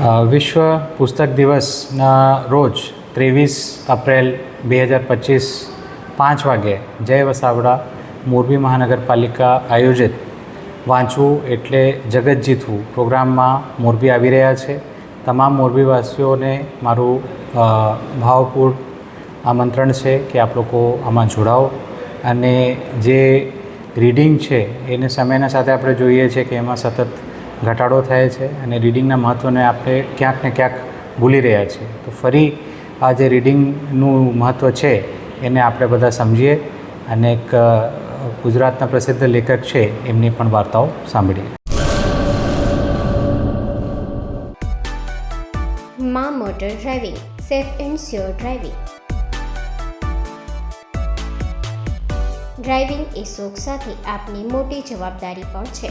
વિશ્વ પુસ્તક દિવસના રોજ ત્રેવીસ એપ્રિલ બે હજાર પચીસ પાંચ વાગે જય વસાવડા મોરબી મહાનગરપાલિકા આયોજિત વાંચવું એટલે જગત જીતવું પ્રોગ્રામમાં મોરબી આવી રહ્યા છે. તમામ મોરબીવાસીઓને મારું ભાવપૂર્ણ આમંત્રણ છે કે આપ લોકો આમાં જોડાઓ. અને જે રીડિંગ છે એને સમયના સાથે આપણે જોઈએ છીએ કે એમાં સતત ઘટાડો થાય છે અને રીડિંગના મહત્ત્વને આપણે ક્યાંક ને ક્યાંક ભૂલી રહ્યા છીએ. તો ફરી આ જે રીડિંગનું મહત્ત્વ છે, એને આપણે બધા સમજીએ અને એક ગુજરાતના પ્રસિદ્ધ લેખક છે, એમની પણ વાર્તાઓ સાંભળીએ. મા motor driving, safe and sure driving. Driving એ શોખ સાથે આપની મોટી જવાબદારી પણ છે.